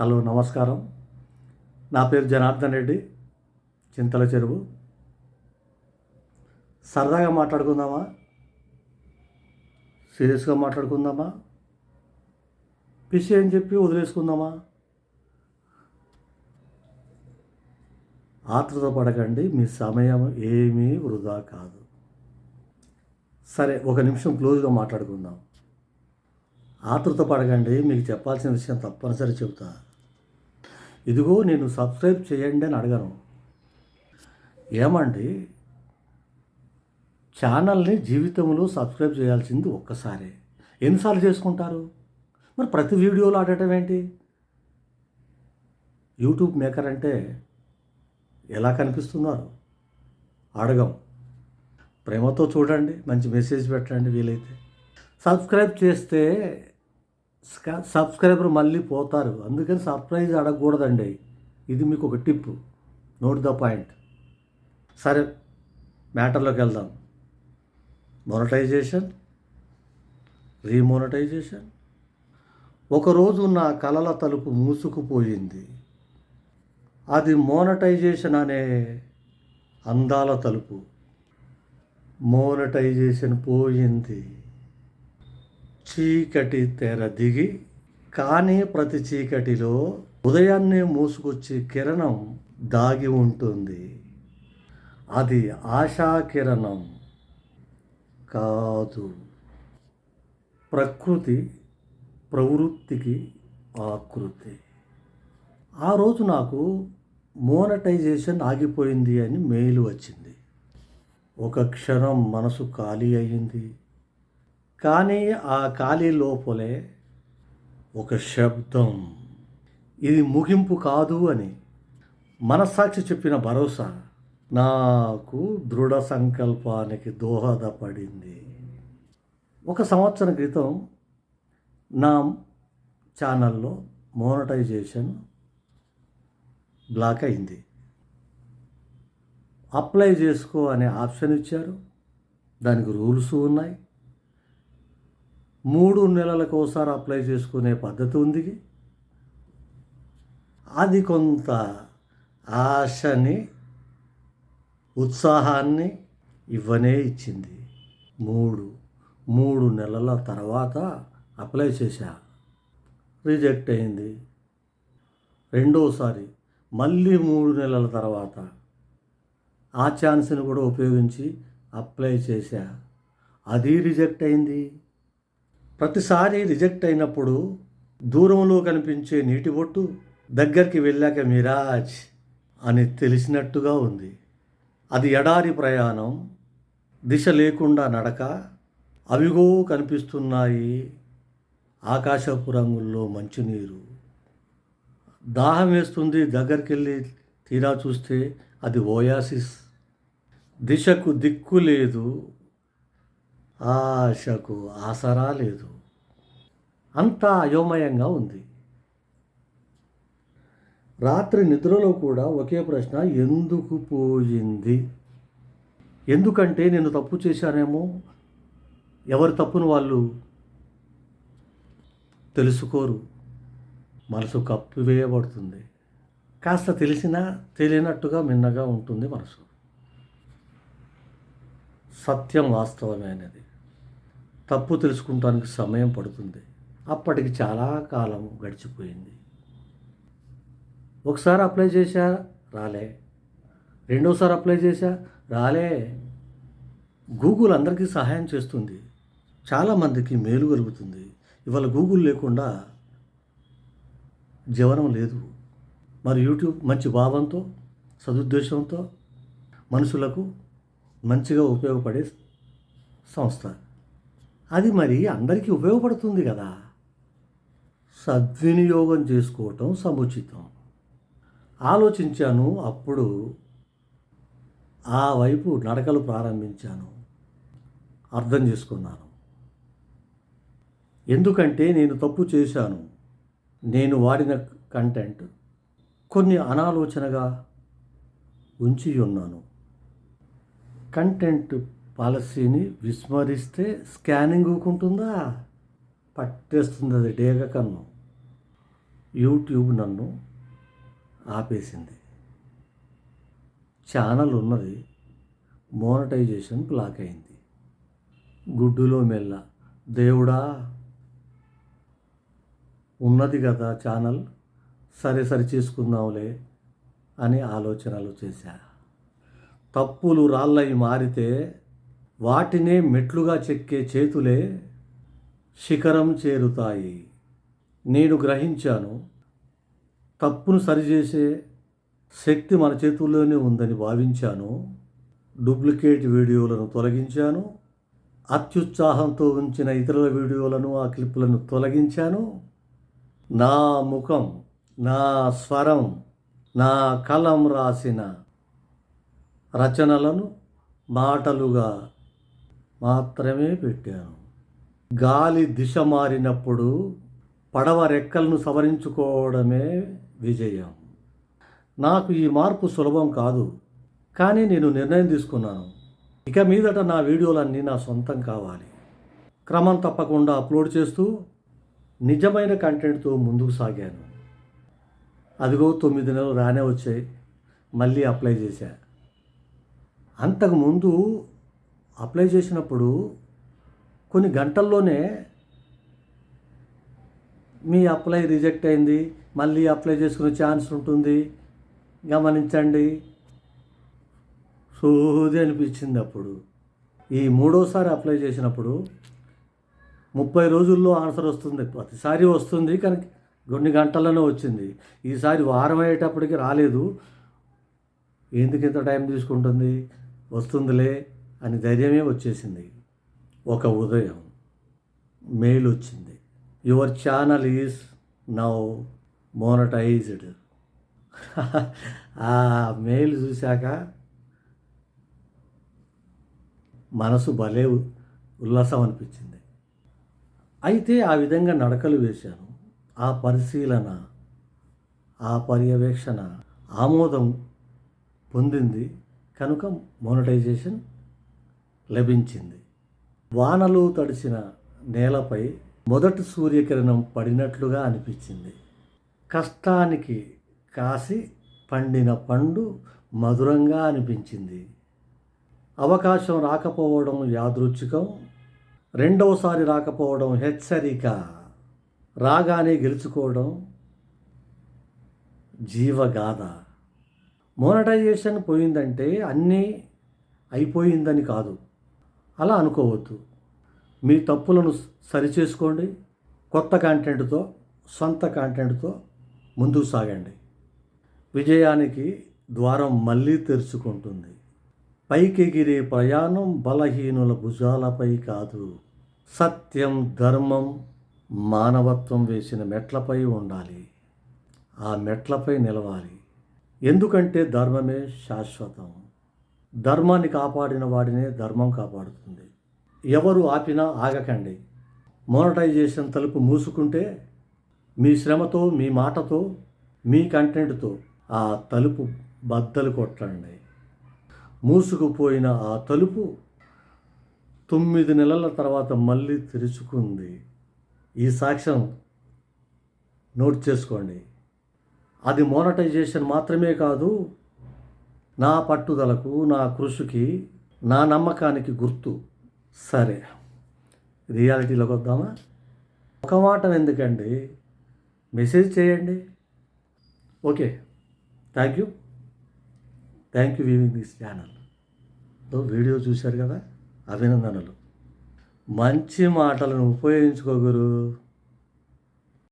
Hello నమస్కారం. నా పేరు జనార్దన్ రెడ్డి చింతల చెరువు. సరదాగా మాట్లాడుకుందామా? సీరియస్గా మాట్లాడుకుందామా? పిసి అని చెప్పి వదిలేసుకుందామా? ఆతృత పడకండి మీ సమయం ఏమీ వృధా కాదు. సరే ఒక నిమిషం క్లోజ్గా మాట్లాడుకుందాం. ఆతృత పడకండి మీకు చెప్పాల్సిన విషయం తప్పనిసరి చెబుతా. ఇదిగో నేను సబ్స్క్రైబ్ చేయండి అని అడగను. ఏమండి? ఛానల్ని జీవితంలో సబ్స్క్రైబ్ చేయాల్సింది ఒక్కసారే. ఎన్నిసార్లు చేసుకుంటారు? మరి ప్రతి వీడియోలో ఆడటం ఏంటి? యూట్యూబ్ మేకర్ అంటే ఎలా కనిపిస్తున్నారు? అడగం. ప్రేమతో చూడండి మంచి మెసేజ్ పెట్టండి వీలైతే. సబ్స్క్రైబ్ చేస్తే సబ్స్క్రైబర్ మళ్ళీ పోతారు. అందుకని సర్ప్రైజ్ అడగకూడదండి. ఇది మీకు ఒక టిప్ నోట్ ద పాయింట్ సరే మ్యాటర్లోకి వెళ్దాం. మొనటైజేషన్ రీమోనటైజేషన్ ఒకరోజు నా కలల తలుపు మూసుకుపోయింది. అది మోనటైజేషన్ అనే అందాల తలుపు. మోనటైజేషన్ పోయింది. చీకటి తెర దిగి కానీ ప్రతి చీకటిలో ఉదయాన్నే మూసుకొచ్చే కిరణం దాగి ఉంటుంది. అది ఆశా కిరణం కాదు. ప్రకృతి ప్రవృత్తికి ఆకృతి. ఆ రోజు నాకు మోనటైజేషన్ ఆగిపోయింది అని మెయిల్ వచ్చింది. ఒక క్షణం మనసు ఖాళీ అయ్యింది కానీ ఆ ఖాళీ లోపలే ఒక శబ్దం. ఇది ముగింపు కాదు అని మనస్సాక్షి చెప్పిన భరోసా నాకు దృఢ సంకల్పానికి దోహదపడింది. ఒక సంవత్సరం క్రితం నా ఛానల్లో మోనటైజేషన్ బ్లాక్ అయింది. అప్లై చేసుకో అనే ఆప్షన్ ఇచ్చారు. దానికి రూల్స్ ఉన్నాయి. మూడు నెలలకు ఒకసారి అప్లై చేసుకునే పద్ధతి ఉంది. అది కొంత ఆశని ఉత్సాహాన్ని ఇవ్వనే ఇచ్చింది. మూడు మూడు నెలల తర్వాత అప్లై చేశా. రిజెక్ట్ అయింది. రెండోసారి మళ్ళీ మూడు నెలల తర్వాత ఆ ఛాన్స్ని కూడా ఉపయోగించి అప్లై చేశా. అది రిజెక్ట్ అయింది. ప్రతిసారి రిజెక్ట్ అయినప్పుడు దూరంలో కనిపించే నీటి బొట్టు దగ్గరికి వెళ్ళాక మిరాజ్ అని తెలిసినట్టుగా ఉంది. అది ఎడారి ప్రయాణం దిశ లేకుండా నడక అవిగో కనిపిస్తున్నాయి ఆకాశపు రంగుల్లో మంచినీరు. దాహం వేస్తుంది దగ్గరికి వెళ్ళి తీరా చూస్తే అది ఓయాసిస్. దిశకు దిక్కు లేదు. ఆశకు ఆసరా లేదు. అంతా అయోమయంగా ఉంది. రాత్రి నిద్రలో కూడా ఒకే ప్రశ్న ఎందుకు పోయింది? ఎందుకంటే నేను తప్పు చేశానేమో? ఎవరి తప్పును వాళ్ళు తెలుసుకోరు. మనసు కప్పివేయబడుతుంది. కాస్త తెలిసినా తెలియనట్టుగా మిన్నగా ఉంటుంది మనసు. సత్యం వాస్తవమైనది తప్పు తెలుసుకుంటానికి సమయం పడుతుంది. అప్పటికి చాలా కాలం గడిచిపోయింది. ఒకసారి అప్లై చేశా రాలే. రెండోసారి అప్లై చేశా రాలే. గూగుల్ అందరికీ సహాయం చేస్తుంది. చాలామందికి మేలు కలుగుతుంది. ఇవాళ గూగుల్ లేకుండా జీవనం లేదు. మరి యూట్యూబ్ మంచి భావంతో సదుద్దేశంతో మనుషులకు మంచిగా ఉపయోగపడే సంస్థ. అది మరి అందరికీ ఉపయోగపడుతుంది కదా. సద్వినియోగం చేసుకోవటం సముచితం. ఆలోచించాను అప్పుడు ఆ వైపు నడకలు ప్రారంభించాను. అర్థం చేసుకున్నాను. ఎందుకంటే నేను తప్పు చేశాను. నేను వాడిన కంటెంట్ కొన్ని అనాలోచనగా ఉంచి ఉన్నాను కంటెంట్ పాలసీని విస్మరిస్తే స్కానింగ్ ఊకుంటుందా? పట్టేస్తుంది అది డేగ కన్ను. యూట్యూబ్ నన్ను ఆపేసింది. ఛానల్ ఉన్నది. మోనటైజేషన్ బ్లాక్ అయింది. గుడ్డులో మెల్ల. దేవుడా ఉన్నది కదా ఛానల్. సరే సరి చేసుకుందాంలే అని ఆలోచనలు చేశా. తప్పులు రాళ్ళవి మారితే వాటినే మెట్లుగా చెక్కే చేతులే శిఖరం చేరుతాయి. నేను గ్రహించాను తప్పును సరిచేసే శక్తి మన చేతుల్లోనే ఉందని భావించాను. డూప్లికేట్ వీడియోలను తొలగించాను అత్యుత్సాహంతో ఉంచిన ఇతరుల వీడియోలను ఆ క్లిప్లను తొలగించాను. నా ముఖం నా స్వరం నా కలం రాసిన రచనలను మాటలుగా మాత్రమే పెట్టాను. గాలి దిశ మారినప్పుడు పడవ రెక్కలను సవరించుకోవడమే విజయం. నాకు ఈ మార్పు సులభం కాదు కానీ నేను నిర్ణయం తీసుకున్నాను. ఇక మీదట నా వీడియోలన్నీ నా సొంతం కావాలి. క్రమం తప్పకుండా అప్లోడ్ చేస్తూ నిజమైన కంటెంట్తో ముందుకు సాగాను. అదిగో తొమ్మిది నెలలు రానే వచ్చాయి. మళ్ళీ అప్లై చేశా. అంతకుముందు అప్లై చేసినప్పుడు కొన్ని గంటల్లోనే మీ అప్లై రిజెక్ట్ అయింది మళ్ళీ అప్లై చేసుకునే ఛాన్స్ ఉంటుంది. గమనించండి. సోది అనిపించింది అప్పుడు. ఈ మూడోసారి అప్లై చేసినప్పుడు ముప్పై రోజుల్లో ఆన్సర్ వస్తుంది. ప్రతిసారి వస్తుంది కానీ కొన్ని గంటల్లోనే వచ్చింది. ఈసారి వారం అయ్యేటప్పటికి రాలేదు. ఎందుకు ఇంత టైం తీసుకుంటుంది? వస్తుందిలే. అని ధైర్యమే వచ్చేసింది. ఒక ఉదయం మెయిల్ వచ్చింది your channel is now monetized. ఆ మెయిల్ చూశాక మనసు భలే ఉల్లాసం అనిపించింది. అయితే ఆ విధంగా నడకలు వేశాను. ఆ పరిశీలన ఆ పర్యవేక్షణ ఆమోదం పొందింది. కనుక మోనటైజేషన్ లభించింది. వానలు తడిసిన నేలపై మొదటి సూర్యకిరణం పడినట్లుగా అనిపించింది. కష్టానికి కాసి పండిన పండు మధురంగా అనిపించింది. అవకాశం రాకపోవడం యాదృచ్ఛికం రెండవసారి రాకపోవడం హెచ్చరిక రాగానే గెలుచుకోవడం జీవగాథ. మోనటైజేషన్ పోయిందంటే అన్నీ అయిపోయిందని కాదు. అలా అనుకోవద్దు. మీ తప్పులను సరిచేసుకోండి. కొత్త కంటెంట్తో సొంత కంటెంట్తో ముందుకు సాగండి. విజయానికి ద్వారం మళ్ళీ తెరుచుకుంటుంది. పైకెగిరే ప్రయాణం బలహీనుల భుజాలపై కాదు. సత్యం ధర్మం మానవత్వం వేసిన మెట్లపై ఉండాలి. ఆ మెట్లపై నిలవాలి. ఎందుకంటే ధర్మమే శాశ్వతం. ధర్మాన్ని కాపాడిన వాడినే ధర్మం కాపాడుతుంది. ఎవరు ఆపినా ఆగకండి. మోనటైజేషన్ తలుపు మూసుకుంటే మీ శ్రమతో మీ మాటతో మీ కంటెంట్తో ఆ తలుపు బద్దలు కొట్టండి. మూసుకుపోయిన ఆ తలుపు తొమ్మిది నెలల తర్వాత మళ్ళీ తెరుచుకుంది. ఈ సాక్ష్యం నోట్ చేసుకోండి. అది మోనటైజేషన్ మాత్రమే కాదు నా పట్టుదలకు నా కృషికి నా నమ్మకానికి గుర్తు. సరే రియాలిటీలోకి వద్దామా? ఒక మాట ఎందుకండి? మెసేజ్ చేయండి. Okay thank you. Thank you viewing this channel. Video చూశారు కదా? అభినందనలు. మంచి మాటలను ఉపయోగించుకోగలరు